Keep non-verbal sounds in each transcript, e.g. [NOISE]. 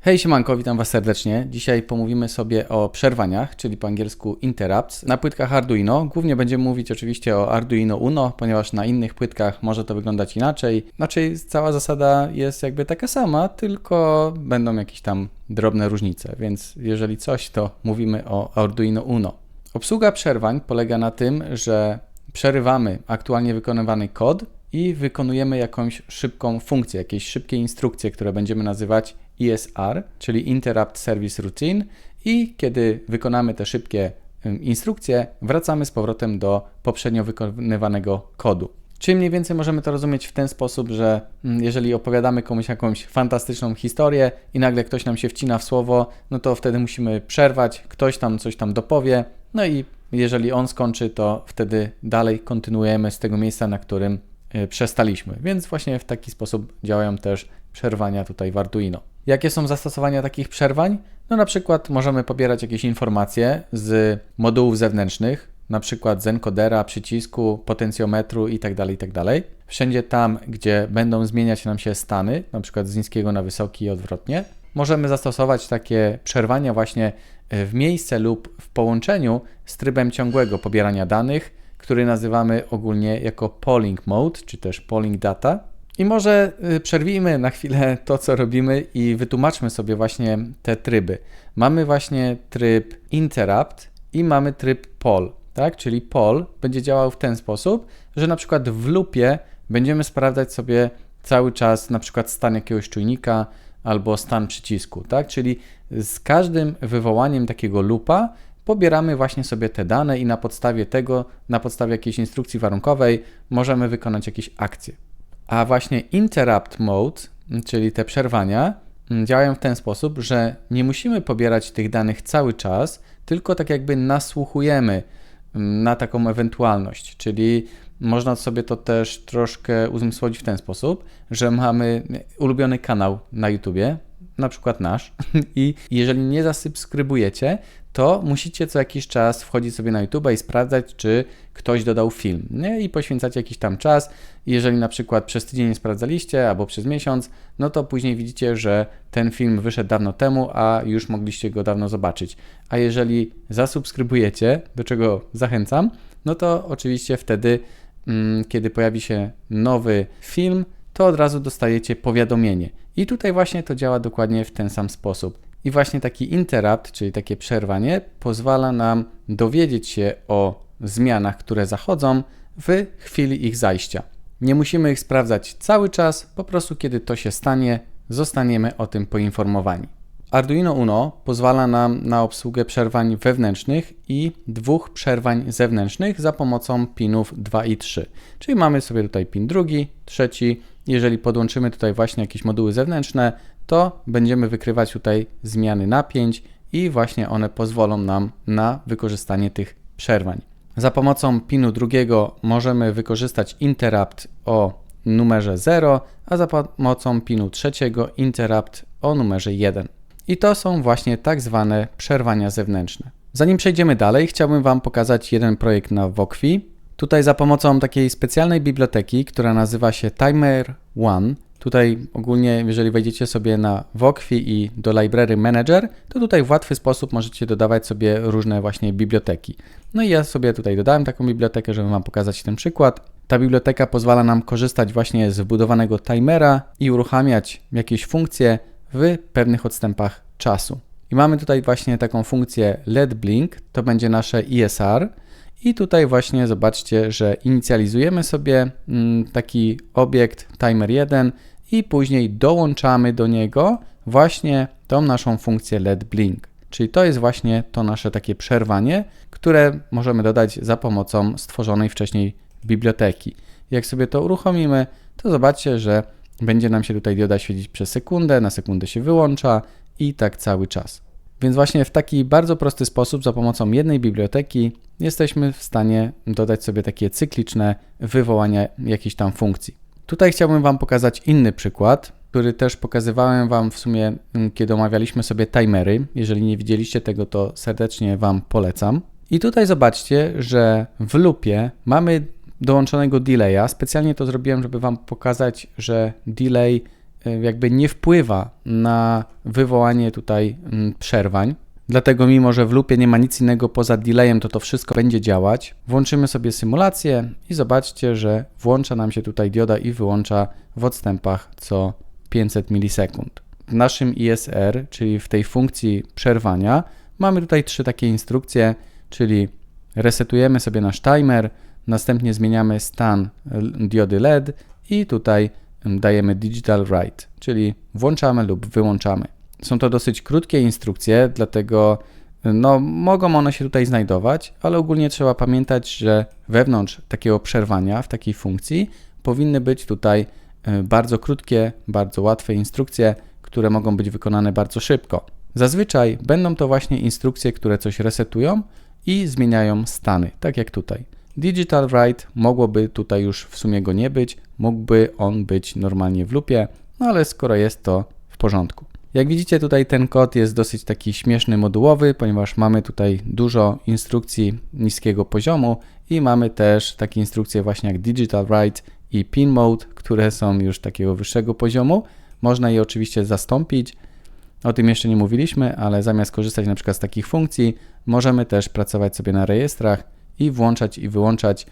Hej siemanko, witam Was serdecznie. Dzisiaj pomówimy sobie o przerwaniach, czyli po angielsku interrupts, na płytkach Arduino. Głównie będziemy mówić oczywiście o Arduino Uno, ponieważ na innych płytkach może to wyglądać inaczej. Znaczy cała zasada jest jakby taka sama, tylko będą jakieś tam drobne różnice, więc jeżeli coś, to mówimy o Arduino Uno. Obsługa przerwań polega na tym, że przerywamy aktualnie wykonywany kod i wykonujemy jakąś szybką funkcję, jakieś szybkie instrukcje, które będziemy nazywać ISR, czyli Interrupt Service Routine i kiedy wykonamy te szybkie instrukcje, wracamy z powrotem do poprzednio wykonywanego kodu. Czyli mniej więcej możemy to rozumieć w ten sposób, że mm, jeżeli opowiadamy komuś jakąś fantastyczną historię i nagle ktoś nam się wcina w słowo, no to wtedy musimy przerwać, ktoś tam coś tam dopowie, no i jeżeli on skończy, to wtedy dalej kontynuujemy z tego miejsca, na którym przestaliśmy. Więc właśnie w taki sposób działają też przerwania tutaj w Arduino. Jakie są zastosowania takich przerwań? No na przykład możemy pobierać jakieś informacje z modułów zewnętrznych, na przykład z encodera, przycisku, potencjometru itd., itd. Wszędzie tam, gdzie będą zmieniać nam się stany, na przykład z niskiego na wysoki i odwrotnie, możemy zastosować takie przerwania właśnie w miejsce lub w połączeniu z trybem ciągłego pobierania danych, który nazywamy ogólnie jako polling mode, czy też polling data. I może y, przerwijmy na chwilę to, co robimy i wytłumaczmy sobie właśnie te tryby. Mamy właśnie tryb interrupt i mamy tryb poll, tak? Czyli poll będzie działał w ten sposób, że na przykład w lupie będziemy sprawdzać sobie cały czas na przykład stan jakiegoś czujnika albo stan przycisku, tak? Czyli z każdym wywołaniem takiego lupa pobieramy właśnie sobie te dane i na podstawie tego, na podstawie jakiejś instrukcji warunkowej możemy wykonać jakieś akcje. A właśnie interrupt mode, czyli te przerwania, działają w ten sposób, że nie musimy pobierać tych danych cały czas, tylko tak jakby nasłuchujemy na taką ewentualność. Czyli można sobie to też troszkę uzmysłowić w ten sposób, że mamy ulubiony kanał na YouTubie, na przykład nasz, [LAUGHS] i jeżeli nie zasubskrybujecie, to musicie co jakiś czas wchodzić sobie na YouTube i sprawdzać, czy ktoś dodał film. Nie? I poświęcacie jakiś tam czas. Jeżeli na przykład przez tydzień nie sprawdzaliście albo przez miesiąc, no to później widzicie, że ten film wyszedł dawno temu, a już mogliście go dawno zobaczyć. A jeżeli zasubskrybujecie, do czego zachęcam, no to oczywiście wtedy, mm, kiedy pojawi się nowy film, to od razu dostajecie powiadomienie. I tutaj właśnie to działa dokładnie w ten sam sposób. I właśnie taki interrupt, czyli takie przerwanie, pozwala nam dowiedzieć się o zmianach, które zachodzą w chwili ich zajścia. Nie musimy ich sprawdzać cały czas, po prostu kiedy to się stanie, zostaniemy o tym poinformowani. Arduino Uno pozwala nam na obsługę przerwań wewnętrznych i dwóch przerwań zewnętrznych za pomocą pinów 2 i 3. Czyli mamy sobie tutaj pin drugi, trzeci. Jeżeli podłączymy tutaj właśnie jakieś moduły zewnętrzne, to będziemy wykrywać tutaj zmiany napięć i właśnie one pozwolą nam na wykorzystanie tych przerwań. Za pomocą pinu drugiego możemy wykorzystać interrupt o numerze 0, a za pomocą pinu trzeciego interrupt o numerze 1. I to są właśnie tak zwane przerwania zewnętrzne. Zanim przejdziemy dalej, chciałbym Wam pokazać jeden projekt na Wokwi. Tutaj za pomocą takiej specjalnej biblioteki, która nazywa się Timer One, Tutaj ogólnie, jeżeli wejdziecie sobie na Wokwi i do Library Manager, to tutaj w łatwy sposób możecie dodawać sobie różne właśnie biblioteki. No i ja sobie tutaj dodałem taką bibliotekę, żeby Wam pokazać ten przykład. Ta biblioteka pozwala nam korzystać właśnie z wbudowanego timera i uruchamiać jakieś funkcje w pewnych odstępach czasu. I mamy tutaj właśnie taką funkcję LED Blink, to będzie nasze ISR. I tutaj właśnie zobaczcie, że inicjalizujemy sobie mm, taki obiekt timer 1 i później dołączamy do niego właśnie tą naszą funkcję LED Blink. Czyli to jest właśnie to nasze takie przerwanie, które możemy dodać za pomocą stworzonej wcześniej biblioteki. Jak sobie to uruchomimy, to zobaczcie, że będzie nam się tutaj dioda świecić przez sekundę, na sekundę się wyłącza i tak cały czas. Więc właśnie w taki bardzo prosty sposób, za pomocą jednej biblioteki, jesteśmy w stanie dodać sobie takie cykliczne wywołania jakiejś tam funkcji. Tutaj chciałbym Wam pokazać inny przykład, który też pokazywałem Wam w sumie, mm, kiedy omawialiśmy sobie timery. Jeżeli nie widzieliście tego, to serdecznie Wam polecam. I tutaj zobaczcie, że w lupie mamy dołączonego delaya. Specjalnie to zrobiłem, żeby Wam pokazać, że delay jakby nie wpływa na wywołanie tutaj mm, przerwań. Dlatego mimo, że w lupie nie ma nic innego poza delayem, to to wszystko będzie działać. Włączymy sobie symulację i zobaczcie, że włącza nam się tutaj dioda i wyłącza w odstępach co 500 milisekund. W naszym ISR, czyli w tej funkcji przerwania, mamy tutaj trzy takie instrukcje, czyli resetujemy sobie nasz timer, następnie zmieniamy stan diody LED i tutaj dajemy digital write, czyli włączamy lub wyłączamy. Są to dosyć krótkie instrukcje, dlatego no, mogą one się tutaj znajdować, ale ogólnie trzeba pamiętać, że wewnątrz takiego przerwania w takiej funkcji powinny być tutaj e, bardzo krótkie, bardzo łatwe instrukcje, które mogą być wykonane bardzo szybko. Zazwyczaj będą to właśnie instrukcje, które coś resetują i zmieniają stany, tak jak tutaj. Digital write mogłoby tutaj już w sumie go nie być, mógłby on być normalnie w lupie, no ale skoro jest to w porządku. Jak widzicie tutaj ten kod jest dosyć taki śmieszny, modułowy, ponieważ mamy tutaj dużo instrukcji niskiego poziomu i mamy też takie instrukcje właśnie jak Digital Write i Pin Mode, które są już takiego wyższego poziomu. Można je oczywiście zastąpić. O tym jeszcze nie mówiliśmy, ale zamiast korzystać na przykład z takich funkcji, możemy też pracować sobie na rejestrach i włączać i wyłączać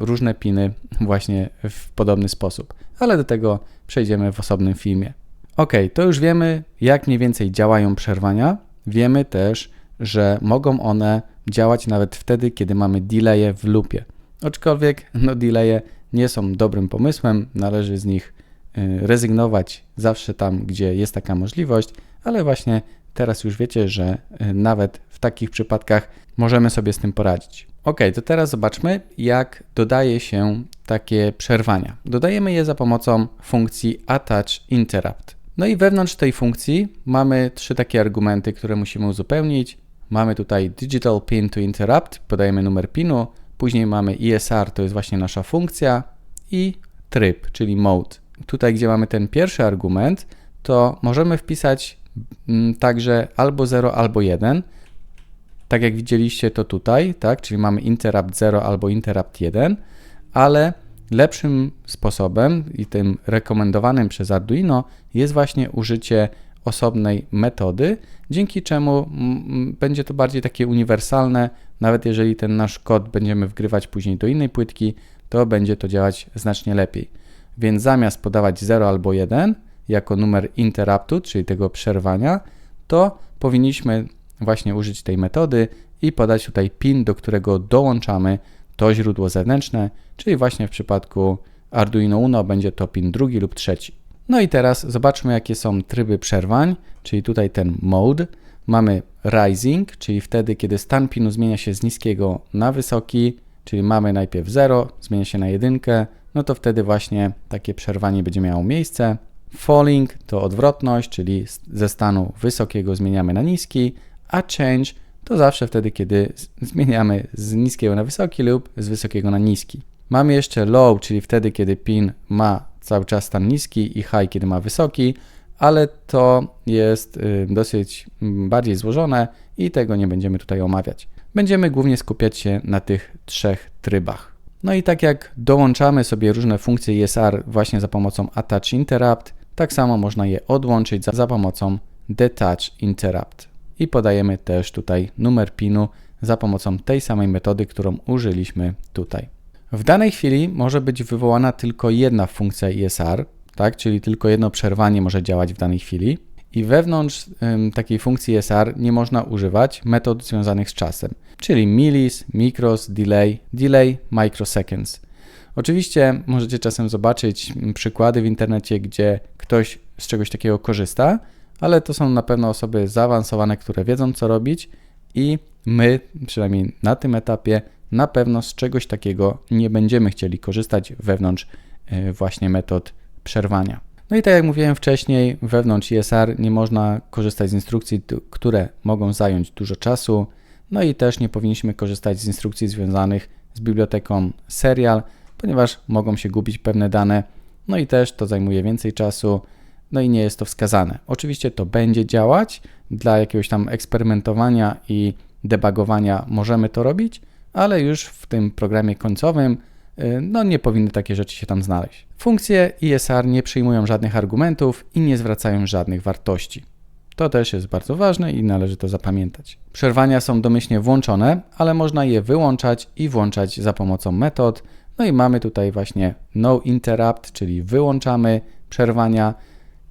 różne piny właśnie w podobny sposób. Ale do tego przejdziemy w osobnym filmie. Ok, to już wiemy, jak mniej więcej działają przerwania. Wiemy też, że mogą one działać nawet wtedy, kiedy mamy delaye w loopie. Aczkolwiek no, delaye nie są dobrym pomysłem, należy z nich y, rezygnować zawsze tam, gdzie jest taka możliwość, ale właśnie teraz już wiecie, że y, nawet takich przypadkach możemy sobie z tym poradzić. Ok, to teraz zobaczmy, jak dodaje się takie przerwania. Dodajemy je za pomocą funkcji attach interrupt. No i wewnątrz tej funkcji mamy trzy takie argumenty, które musimy uzupełnić. Mamy tutaj digital pin to interrupt, podajemy numer pinu, później mamy ESR, to jest właśnie nasza funkcja i tryb, czyli mode. Tutaj, gdzie mamy ten pierwszy argument, to możemy wpisać mm, także albo 0, albo 1. Tak jak widzieliście to tutaj, tak? Czyli mamy interrupt 0 albo interrupt 1, ale Lepszym sposobem i tym rekomendowanym przez Arduino jest właśnie użycie osobnej metody, dzięki czemu będzie to bardziej takie uniwersalne, nawet jeżeli ten nasz kod będziemy wgrywać później do innej płytki, to będzie to działać znacznie lepiej. Więc zamiast podawać 0 albo 1 jako numer interruptu, czyli tego przerwania, to powinniśmy właśnie użyć tej metody i podać tutaj pin, do którego dołączamy to źródło zewnętrzne, czyli właśnie w przypadku Arduino Uno będzie to pin drugi lub trzeci. No i teraz zobaczmy, jakie są tryby przerwań, czyli tutaj ten mode. Mamy rising, czyli wtedy, kiedy stan pinu zmienia się z niskiego na wysoki, czyli mamy najpierw 0, zmienia się na 1, no to wtedy właśnie takie przerwanie będzie miało miejsce. Falling to odwrotność, czyli ze stanu wysokiego zmieniamy na niski, a change to zawsze wtedy, kiedy zmieniamy z niskiego na wysoki lub z wysokiego na niski. Mamy jeszcze low, czyli wtedy, kiedy pin ma cały czas stan niski i high, kiedy ma wysoki, ale to jest y, dosyć mm, bardziej złożone i tego nie będziemy tutaj omawiać. Będziemy głównie skupiać się na tych trzech trybach. No i tak jak dołączamy sobie różne funkcje ESR właśnie za pomocą attach interrupt, tak samo można je odłączyć za, za pomocą detach interrupt i podajemy też tutaj numer PIN-u za pomocą tej samej metody, którą użyliśmy tutaj. W danej chwili może być wywołana tylko jedna funkcja ISR, tak? czyli tylko jedno przerwanie może działać w danej chwili. I wewnątrz ym, takiej funkcji ISR nie można używać metod związanych z czasem, czyli millis, micros, delay, delay, microseconds. Oczywiście możecie czasem zobaczyć przykłady w internecie, gdzie ktoś z czegoś takiego korzysta, ale to są na pewno osoby zaawansowane, które wiedzą co robić i my, przynajmniej na tym etapie, na pewno z czegoś takiego nie będziemy chcieli korzystać wewnątrz e, właśnie metod przerwania. No i tak jak mówiłem wcześniej, wewnątrz ISR nie można korzystać z instrukcji, które mogą zająć dużo czasu, no i też nie powinniśmy korzystać z instrukcji związanych z biblioteką serial, ponieważ mogą się gubić pewne dane, no i też to zajmuje więcej czasu no i nie jest to wskazane. Oczywiście to będzie działać, dla jakiegoś tam eksperymentowania i debugowania możemy to robić, ale już w tym programie końcowym y, no nie powinny takie rzeczy się tam znaleźć. Funkcje ISR nie przyjmują żadnych argumentów i nie zwracają żadnych wartości. To też jest bardzo ważne i należy to zapamiętać. Przerwania są domyślnie włączone, ale można je wyłączać i włączać za pomocą metod. No i mamy tutaj właśnie no interrupt, czyli wyłączamy przerwania.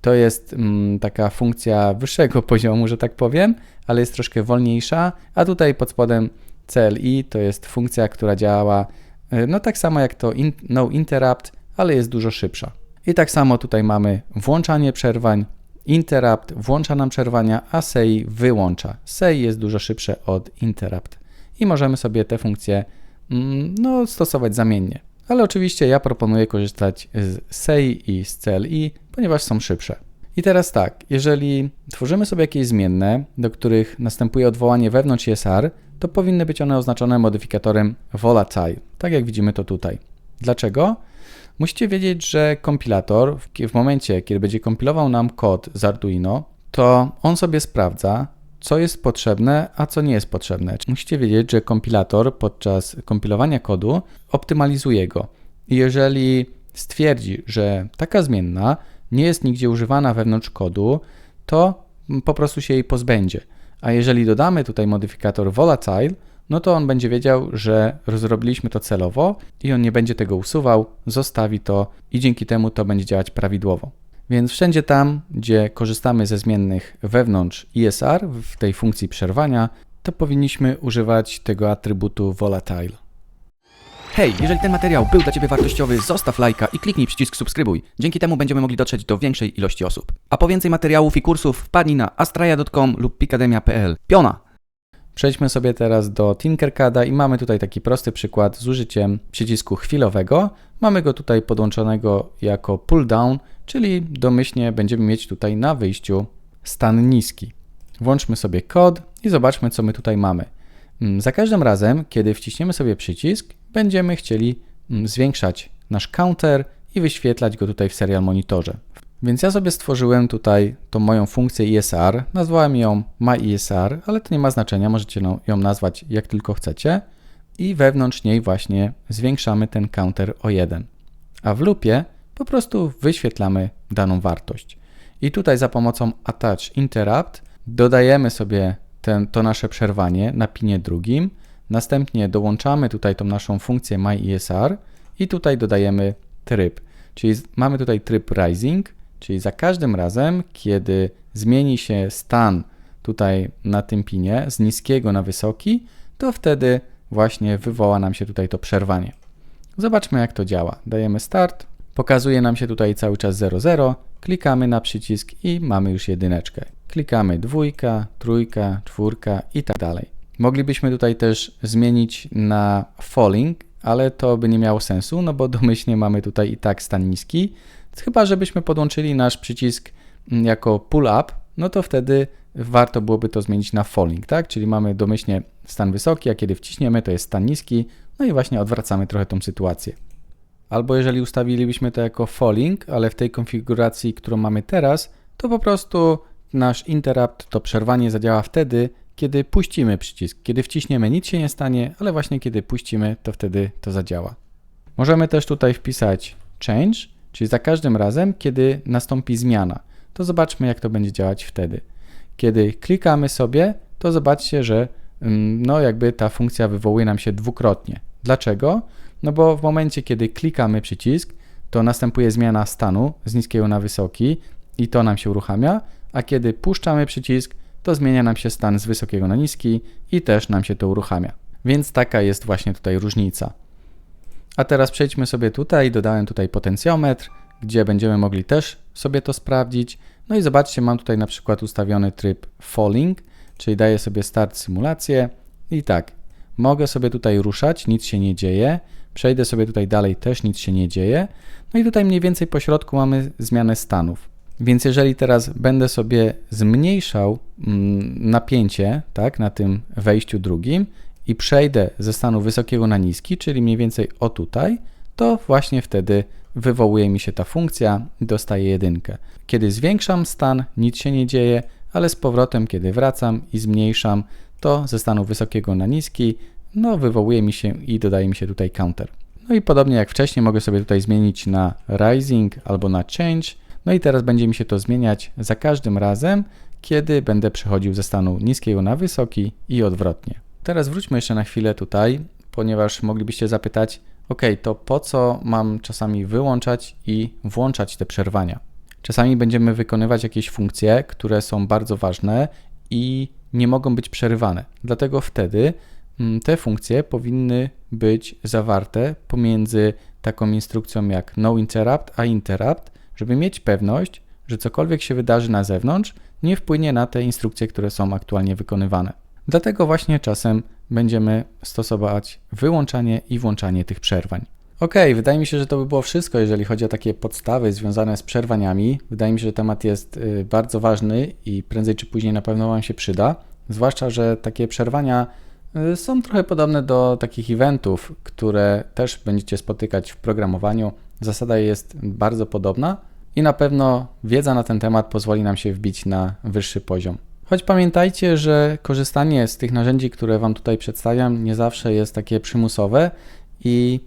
To jest mm, taka funkcja wyższego [LAUGHS] poziomu, że tak powiem, ale jest troszkę wolniejsza, a tutaj pod spodem CLI to jest funkcja, która działa y, no tak samo jak to in, no interrupt, ale jest dużo szybsza. I tak samo tutaj mamy włączanie przerwań, interrupt włącza nam przerwania, a say wyłącza. Say jest dużo szybsze od interrupt i możemy sobie te funkcje mm, no, stosować zamiennie. Ale oczywiście ja proponuję korzystać z say i z CLI, ponieważ są szybsze. I teraz tak, jeżeli tworzymy sobie jakieś zmienne, do których następuje odwołanie wewnątrz ESR, to powinny być one oznaczone modyfikatorem volatile, tak jak widzimy to tutaj. Dlaczego? Musicie wiedzieć, że kompilator w momencie, kiedy będzie kompilował nam kod z Arduino, to on sobie sprawdza, co jest potrzebne, a co nie jest potrzebne. Musicie wiedzieć, że kompilator podczas kompilowania kodu optymalizuje go. I jeżeli stwierdzi, że taka zmienna nie jest nigdzie używana wewnątrz kodu, to po prostu się jej pozbędzie. A jeżeli dodamy tutaj modyfikator volatile, no to on będzie wiedział, że rozrobiliśmy to celowo i on nie będzie tego usuwał, zostawi to i dzięki temu to będzie działać prawidłowo. Więc wszędzie tam, gdzie korzystamy ze zmiennych wewnątrz ISR, w tej funkcji przerwania, to powinniśmy używać tego atrybutu volatile. Hej, jeżeli ten materiał był dla Ciebie wartościowy, zostaw lajka i kliknij przycisk subskrybuj. Dzięki temu będziemy mogli dotrzeć do większej ilości osób. A po więcej materiałów i kursów wpadnij na astraja.com lub picademia.pl. Piona! Przejdźmy sobie teraz do Tinkercada i mamy tutaj taki prosty przykład z użyciem przycisku chwilowego. Mamy go tutaj podłączonego jako pull down, czyli domyślnie będziemy mieć tutaj na wyjściu stan niski. Włączmy sobie kod i zobaczmy co my tutaj mamy. Mm, za każdym razem, kiedy wciśniemy sobie przycisk, będziemy chcieli mm, zwiększać nasz counter i wyświetlać go tutaj w serial monitorze. Więc ja sobie stworzyłem tutaj tą moją funkcję ISR, nazwałem ją myISR, ale to nie ma znaczenia, możecie ją nazwać jak tylko chcecie i wewnątrz niej właśnie zwiększamy ten counter o 1. A w loopie po prostu wyświetlamy daną wartość. I tutaj za pomocą attach interrupt dodajemy sobie ten, to nasze przerwanie na pinie drugim, następnie dołączamy tutaj tą naszą funkcję myISR i tutaj dodajemy tryb, czyli mamy tutaj tryb rising, Czyli za każdym razem, kiedy zmieni się stan tutaj na tym pinie z niskiego na wysoki, to wtedy właśnie wywoła nam się tutaj to przerwanie. Zobaczmy jak to działa. Dajemy start, pokazuje nam się tutaj cały czas 00, klikamy na przycisk i mamy już jedyneczkę. Klikamy dwójka, trójka, czwórka i tak dalej. Moglibyśmy tutaj też zmienić na falling, ale to by nie miało sensu, no bo [LAUGHS] domyślnie mamy tutaj i tak stan niski, Chyba, żebyśmy podłączyli nasz przycisk mm, jako pull up, no to wtedy warto byłoby to zmienić na falling, tak? Czyli mamy domyślnie stan wysoki, a kiedy wciśniemy, to jest stan niski, no i właśnie odwracamy trochę tą sytuację. Albo jeżeli ustawilibyśmy to jako falling, ale w tej konfiguracji, którą mamy teraz, to po prostu nasz interrupt, to przerwanie zadziała wtedy, kiedy puścimy przycisk. Kiedy wciśniemy, nic się nie stanie, ale właśnie kiedy puścimy, to wtedy to zadziała. Możemy też tutaj wpisać change Czyli za każdym razem, kiedy nastąpi zmiana, to zobaczmy, jak to będzie działać wtedy. Kiedy klikamy sobie, to zobaczcie, że mm, no jakby ta funkcja wywołuje nam się dwukrotnie. Dlaczego? No bo w momencie, kiedy klikamy przycisk, to następuje zmiana stanu z niskiego na wysoki i to nam się uruchamia, a kiedy puszczamy przycisk, to zmienia nam się stan z wysokiego na niski i też nam się to uruchamia. Więc taka jest właśnie tutaj różnica. A teraz przejdźmy sobie tutaj, dodałem tutaj potencjometr, gdzie będziemy mogli też sobie to sprawdzić. No i zobaczcie, mam tutaj na przykład ustawiony tryb falling, czyli daję sobie start symulację i tak, mogę sobie tutaj ruszać, nic się nie dzieje, przejdę sobie tutaj dalej, też nic się nie dzieje. No i tutaj mniej więcej po środku mamy zmianę stanów. Więc jeżeli teraz będę sobie zmniejszał mm, napięcie tak, na tym wejściu drugim i przejdę ze stanu wysokiego na niski, czyli mniej więcej o tutaj, to właśnie wtedy wywołuje mi się ta funkcja i dostaję jedynkę. Kiedy zwiększam stan, nic się nie dzieje, ale z powrotem, kiedy wracam i zmniejszam, to ze stanu wysokiego na niski, no wywołuje mi się i dodaje mi się tutaj counter. No i podobnie jak wcześniej mogę sobie tutaj zmienić na rising albo na change. No i teraz będzie mi się to zmieniać za każdym razem, kiedy będę przechodził ze stanu niskiego na wysoki i odwrotnie. Teraz wróćmy jeszcze na chwilę tutaj, ponieważ moglibyście zapytać, ok, to po co mam czasami wyłączać i włączać te przerwania? Czasami będziemy wykonywać jakieś funkcje, które są bardzo ważne i nie mogą być przerywane. Dlatego wtedy mm, te funkcje powinny być zawarte pomiędzy taką instrukcją jak no interrupt a interrupt, żeby mieć pewność, że cokolwiek się wydarzy na zewnątrz, nie wpłynie na te instrukcje, które są aktualnie wykonywane. Dlatego właśnie czasem będziemy stosować wyłączanie i włączanie tych przerwań. Ok, wydaje mi się, że to by było wszystko, jeżeli chodzi o takie podstawy związane z przerwaniami. Wydaje mi się, że temat jest y, bardzo ważny i prędzej czy później na pewno Wam się przyda. Zwłaszcza, że takie przerwania y, są trochę podobne do takich eventów, które też będziecie spotykać w programowaniu. Zasada jest bardzo podobna i na pewno wiedza na ten temat pozwoli nam się wbić na wyższy poziom. Choć pamiętajcie, że korzystanie z tych narzędzi, które Wam tutaj przedstawiam, nie zawsze jest takie przymusowe i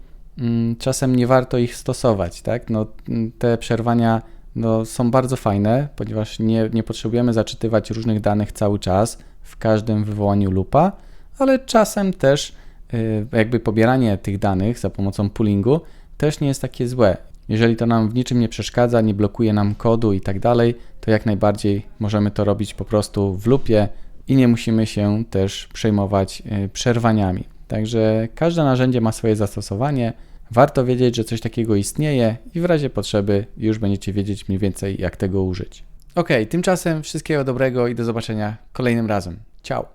czasem nie warto ich stosować. Tak? No, mm, te przerwania no, są bardzo fajne, ponieważ nie, nie potrzebujemy zaczytywać różnych danych cały czas w każdym wywołaniu lupa, ale czasem też y, jakby pobieranie tych danych za pomocą poolingu też nie jest takie złe. Jeżeli to nam w niczym nie przeszkadza, nie blokuje nam kodu i tak dalej, to jak najbardziej możemy to robić po prostu w lupie i nie musimy się też przejmować y, przerwaniami. Także każde narzędzie ma swoje zastosowanie. Warto wiedzieć, że coś takiego istnieje i w razie potrzeby już będziecie wiedzieć mniej więcej, jak tego użyć. Ok, tymczasem wszystkiego dobrego i do zobaczenia kolejnym razem. Ciao!